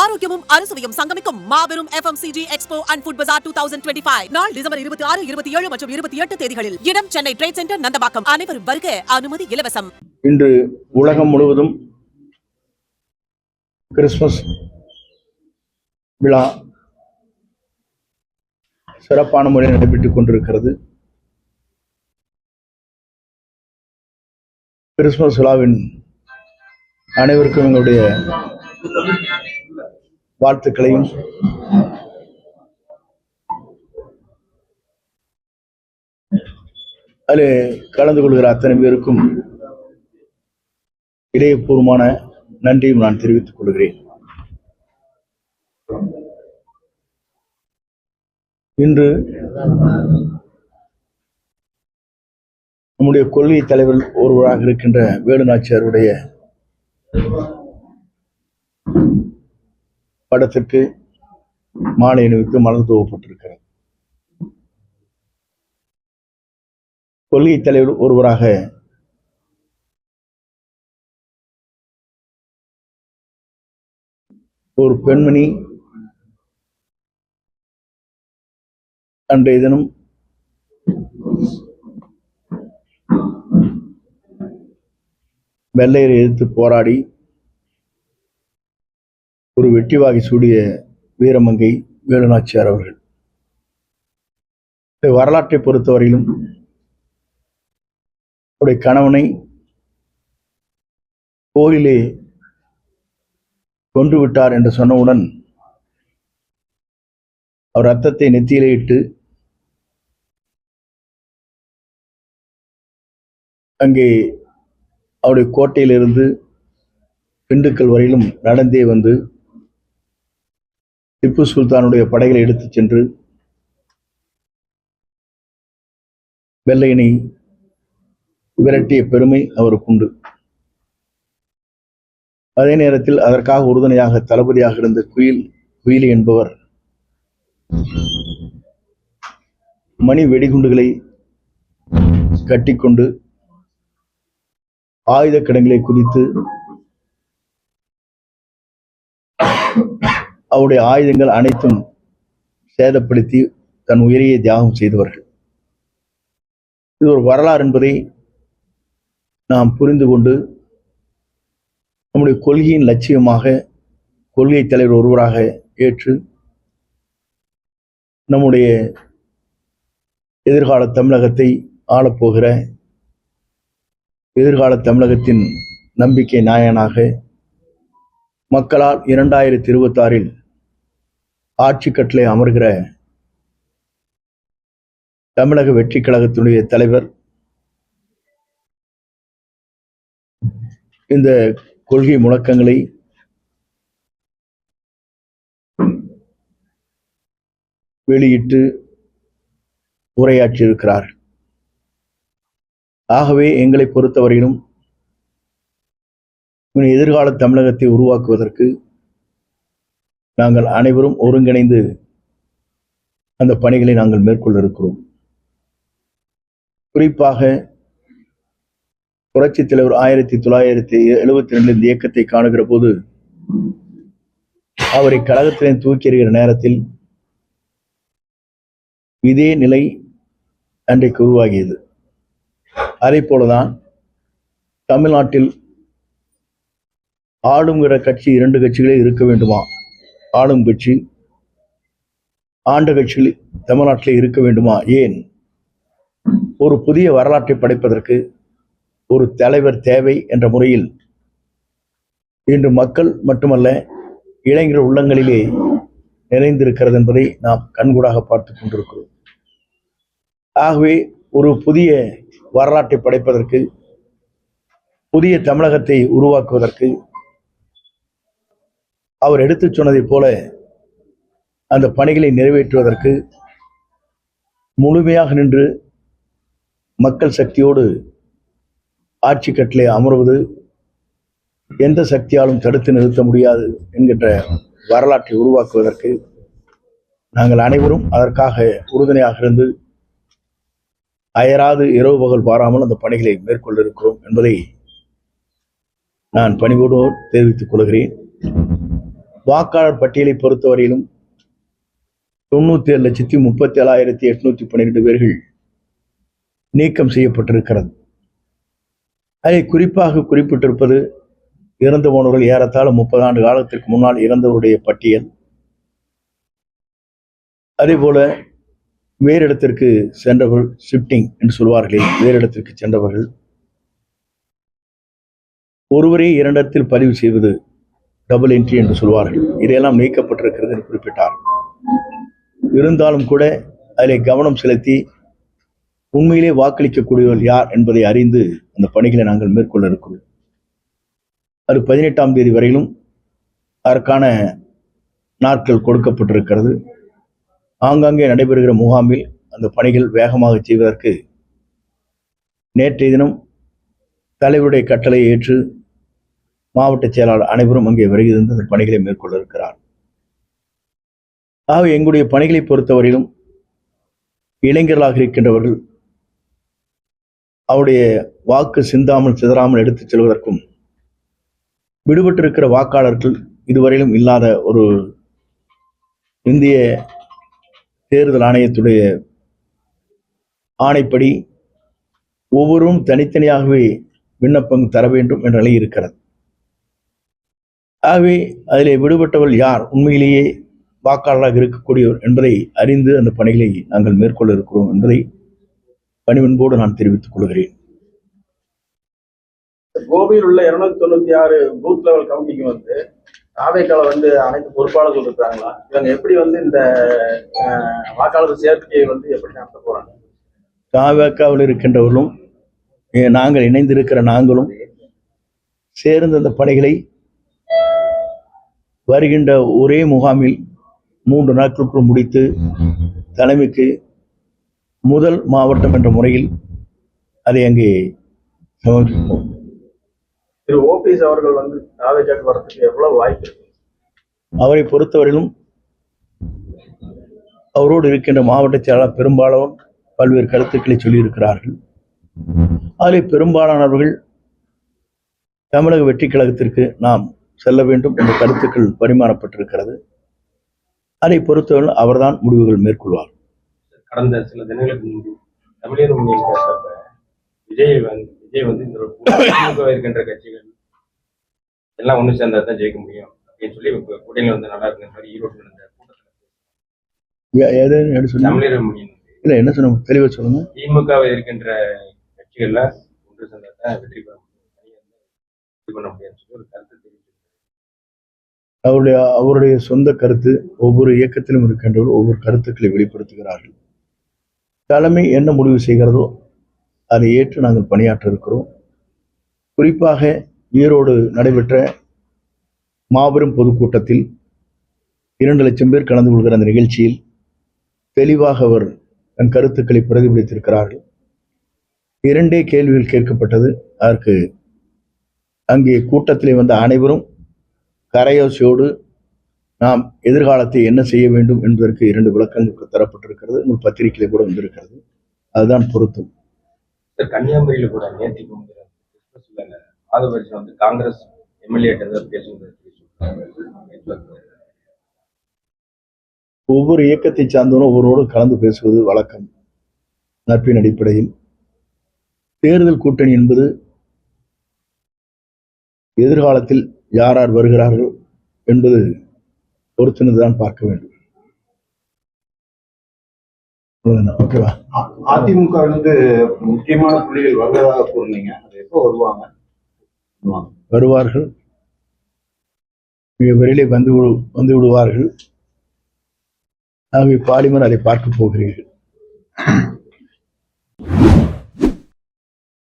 ஆரோக்கியமும் அறுசுவையும் சங்கமிக்கும் மாபெரும் FMCG expo and food bazaar two thousand twenty five நாள் டிசம்பர் இருபத்தி ஆறு இருபத்தி ஏழு மற்றும் இருபத்தி எட்டு தேதிகளில் இடம் சென்னை ட்ரேட் சென்டர் நந்தபாக்கம். அனைவரும் வருக அனுமதி இலவசம். இன்று உலகம் முழுவதும் கிறிஸ்துமஸ் விழா சிறப்பான முறையில் நடைபெற்றுக் கொண்டிருக்கிறது. கிறிஸ்துமஸ் விழாவின் அனைவருக்கும் எங்களுடைய வாழ்த்துக்களையும். அதில் கலந்து கொள்கிற அத்தனை பேருக்கும் இதயபூர்வமான நன்றியும் நான் தெரிவித்துக் கொள்கிறேன். இன்று நம்முடைய கொள்கை தலைவர் ஒருவராக இருக்கின்ற வேலுநாச்சியாருடைய படத்திற்கு மாலை அணிவித்து மலர் துவப்பட்டிருக்கிறது. கொள்கை தலைவர் ஒருவராக ஒரு பெண்மணி அன்றைய தினம் வெள்ளையரை எதிர்த்து போராடி ஒரு வெட்டிவாகி சூடிய வீரமங்கை வேலுநாச்சியார் அவர்கள். வரலாற்றை பொறுத்தவரையிலும் அவருடைய கணவனை கோயிலே கொன்று விட்டார் என்று சொன்னவுடன் அவர் ரத்தத்தை நெத்தியிலே இட்டு அங்கே அவருடைய கோட்டையிலிருந்து திண்டுக்கல் வரையிலும் நடந்தே வந்து திப்பு சுல்தானுடைய படைகளை எடுத்துச் சென்று வெள்ளையனை விரட்டிய பெருமை அவருக்குண்டு அதே நேரத்தில் அதற்காக உறுதுணையாக தளபதியாக இருந்த குயில் குயிலி என்பவர் மணி வெடிகுண்டுகளை கட்டிக்கொண்டு ஆயுத கிடங்களை குறித்து அவருடைய ஆயுதங்கள் அனைத்தும் சேதப்படுத்தி தன் உயிரையை தியாகம் செய்தவர்கள். இது ஒரு வரலாறு என்பதை நாம் புரிந்து கொண்டு நம்முடைய கொள்கையின் லட்சியமாக கொள்கை தலைவர் ஒருவராக ஏற்று நம்முடைய எதிர்கால தமிழகத்தை ஆளப்போகிற எதிர்கால தமிழகத்தின் நம்பிக்கை நாயனாக மக்களால் இரண்டாயிரத்தி இருபத்தாறில் ஆட்சி கட்டளை அமர்கிற தமிழக வெற்றி கழகத்தினுடைய தலைவர் இந்த கொள்கை முழக்கங்களை வெளியிட்டு உரையாற்றியிருக்கிறார். ஆகவே எங்களை பொறுத்தவரையிலும் எதிர்கால தமிழகத்தை உருவாக்குவதற்கு நாங்கள் அனைவரும் ஒருங்கிணைந்து அந்த பணிகளை நாங்கள் மேற்கொள்ள இருக்கிறோம். குறிப்பாக புரட்சி தலைவர் ஆயிரத்தி தொள்ளாயிரத்தி எழுபத்தி ரெண்டு இந்த இயக்கத்தை காணுகிற போது அவரை கழகத்திலே தூக்கி எறிகிற நேரத்தில் இதே நிலை அன்றைக்கு உருவாகியது. அதே போலதான் தமிழ்நாட்டில் ஆளுங்கிற கட்சி இரண்டு கட்சிகளே இருக்க வேண்டுமா? ஆளும் கட்சி ஆண்ட கட்சியில் தமிழ்நாட்டில் இருக்க வேண்டுமா? ஏன்? ஒரு புதிய வரலாற்றை படைப்பதற்கு ஒரு தலைவர் தேவை என்ற முறையில் இன்று மக்கள் மட்டுமல்ல இளைஞர் உள்ளங்களிலே நிறைந்திருக்கிறது என்பதை நாம் கண்கூடாக பார்த்து கொண்டிருக்கிறோம். ஆகவே ஒரு புதிய வரலாற்றை படைப்பதற்கு புதிய தமிழகத்தை உருவாக்குவதற்கு அவர் எடுத்துச் சொன்னதைப் போல அந்த பணிகளை நிறைவேற்றுவதற்கு முழுமையாக நின்று மக்கள் சக்தியோடு ஆட்சி கட்டளை அமர்வது எந்த சக்தியாலும் தடுத்து நிறுத்த முடியாது என்கின்ற வரலாற்றை உருவாக்குவதற்கு நாங்கள் அனைவரும் அதற்காக உறுதுணையாக இருந்து அயராது இரவு பகல் பாராமல் அந்த பணிகளை மேற்கொள்ள இருக்கிறோம் என்பதை நான் பணிவோடு தெரிவித்துக் கொள்கிறேன். வாக்காளர் பட்டியலை பொறுத்தவரையிலும் தொண்ணூத்தி ஏழு லட்சத்தி முப்பத்தி ஏழாயிரத்தி எட்நூத்தி பன்னிரெண்டு பேர்கள் நீக்கம் செய்யப்பட்டிருக்கிறது. அதை குறிப்பாக குறிப்பிட்டிருப்பது இறந்து போனவர்கள் ஏறத்தாழ முப்பது ஆண்டு காலத்திற்கு முன்னால் இறந்தவருடைய பட்டியல். அதேபோல வேறு இடத்திற்கு சென்றவர்கள் ஷிஃப்டிங் என்று சொல்வார்களே வேறு இடத்திற்கு சென்றவர்கள். ஒருவரே இரண்டிடத்தில் பதிவு செய்வது டபுள் என்ட்ரி என்று சொல்வார்கள். இதையெல்லாம் நீக்கப்பட்டிருக்கிறது என்று குறிப்பிட்டார். இருந்தாலும் கூட அதில் கவனம் செலுத்தி உண்மையிலே வாக்களிக்கக்கூடியவர்கள் யார் என்பதை அறிந்து அந்த பணிகளை நாங்கள் மேற்கொள்ள இருக்கிறோம். அது பதினெட்டாம் தேதி வரையிலும் அதற்கான நாட்கள் கொடுக்கப்பட்டிருக்கிறது. ஆங்காங்கே நடைபெறுகிற முகாமில் அந்த பணிகள் வேகமாக செய்வதற்கு நேற்றைய தினம் தலைவருடைய கட்டளை ஏற்று மாவட்ட செயலாளர் அனைவரும் அங்கே வருகை தந்து அந்த பணிகளை மேற்கொள்ள இருக்கிறார். ஆகவே எங்களுடைய பணிகளை பொறுத்தவரையிலும் இளைஞர்களாக இருக்கின்றவர்கள் அவருடைய வாக்கு சிந்தாமல் சிதறாமல் எடுத்துச் செல்வதற்கும் விடுபட்டிருக்கிற வாக்காளர்கள் இதுவரையிலும் இல்லாத ஒரு இந்திய தேர்தல் ஆணையத்துடைய ஆணைப்படி ஒவ்வொருவரும் தனித்தனியாகவே விண்ணப்பம் தர வேண்டும் என்ற நிலை இருக்கிறது. ஆகவே அதிலே விடுபட்டவர்கள் யார்? உண்மையிலேயே வாக்காளராக இருக்கக்கூடியவர் என்பதை அறிந்து அந்த பணிகளை நாங்கள் மேற்கொள்ள இருக்கிறோம் என்பதை பணிவன்போடு நான் தெரிவித்துக் கொள்கிறேன். கோபியில் உள்ள இருநூத்தி தொண்ணூத்தி ஆறு பூத் லெவல் கமிட்டிக்கு வந்து ஆவேக்கால வந்து அனைத்து பொறுப்பாளர்கள் இருக்காங்களா? இவங்க எப்படி வந்து இந்த வாக்காளர் சேர்க்கையை வந்து எப்படி நடத்த போறாங்க? தாவேக்காவில் இருக்கின்றவர்களும் நாங்கள் இணைந்திருக்கிற நாங்களும் சேர்ந்து அந்த பணிகளை வருகின்ற ஒரே முகாமில் மூன்று நாட்களுக்குள் முடித்து தலைமைக்கு முதல் மாவட்டம் என்ற முறையில் அதை அங்கே சமர்ப்பிப்போம். திரு ஓபிஎஸ் அவர்கள் வந்து ஆவேக்காக்கு வர்றதுக்கு எவ்வளவு வாய்ப்பு அவரை பொறுத்தவரையிலும் அவரோடு இருக்கின்ற மாவட்ட செயலாளர் பெரும்பாலும் பல்வேறு கருத்துக்களை சொல்லியிருக்கிறார்கள். அதில் பெரும்பாலானவர்கள் தமிழக வெற்றி கழகத்திற்கு நாம் செல்ல வேண்டும் என்ற கருத்துக்கள் பரிமாறப்பட்டிருக்கிறது. அதை பொறுத்தவரை அவர்தான் முடிவுகள் மேற்கொள்வார். கடந்த சில தினங்களுக்கு முன்பு தமிழர் முன்னில் பேசுறப்ப விஜய் வந்து விஜய் வந்து இந்த திமுக இருக்கின்ற கட்சிகள் எல்லாம் ஒண்ணு சேர்ந்தா தான் ஜெயிக்க முடியும் அப்படின்னு சொல்லி கூட்டணியில் வந்து நல்லா இருக்குன்னு சொல்லி ஈரோடு நடந்த கூட்டத்தில். தமிழர் வந்து இல்ல என்ன சொன்ன தெளிவா சொல்லுங்க. திமுக இருக்கின்ற கட்சிகள்ல ஒன்று சேர்ந்தா தான் வெற்றி பெற முடியும். பண்ண முடியாதுன்னு சொல்லி அவருடைய அவருடைய சொந்த கருத்து ஒவ்வொரு இயக்கத்திலும் இருக்கின்றவர்கள் ஒவ்வொரு கருத்துக்களை வெளிப்படுத்துகிறார்கள். தலைமை என்ன முடிவு செய்கிறதோ அதை ஏற்று நாங்கள் பணியாற்ற இருக்கிறோம். குறிப்பாக ஈரோடு நடைபெற்ற மாபெரும் பொதுக்கூட்டத்தில் இரண்டு லட்சம் பேர் கலந்து கொள்கிற அந்த நிகழ்ச்சியில் தெளிவாக அவர் தன் கருத்துக்களை பிரதிபலித்திருக்கிறார்கள். இரண்டே கேள்விகள் கேட்கப்பட்டது. அதற்கு அங்கே கூட்டத்திலே வந்த அனைவரும் கரையோசையோடு நாம் எதிர்காலத்தை என்ன செய்ய வேண்டும் என்பதற்கு இரண்டு விளக்கங்கள் தரப்பட்டிருக்கிறது. உங்கள் பத்திரிகையில கூட வந்திருக்கிறது. அதுதான் பொருத்தம். கன்னியாகுமரியில கூட நேற்றுக்கு வந்து காங்கிரஸ் எம்எல்ஏ ஒவ்வொரு இயக்கத்தை சார்ந்தவரும் ஒவ்வொருவரோடு கலந்து பேசுவது வழக்கம். நட்பின் அடிப்படையில். தேர்தல் கூட்டணி என்பது எதிர்காலத்தில் யார் யார் வருகிறார்கள் என்பது பொறுத்திருந்துதான் பார்க்க வேண்டும்? ஓகேவா அதிமுக வந்து முக்கியமான புள்ளிகள் வருவதாக கூறினீங்க. அது எப்போ வருவாங்க. வருவார்கள். மிக விரைவில் வந்து வந்து விடுவார்கள். ஆகவே பாலிமர் அதை பார்க்க போகிறீர்கள்.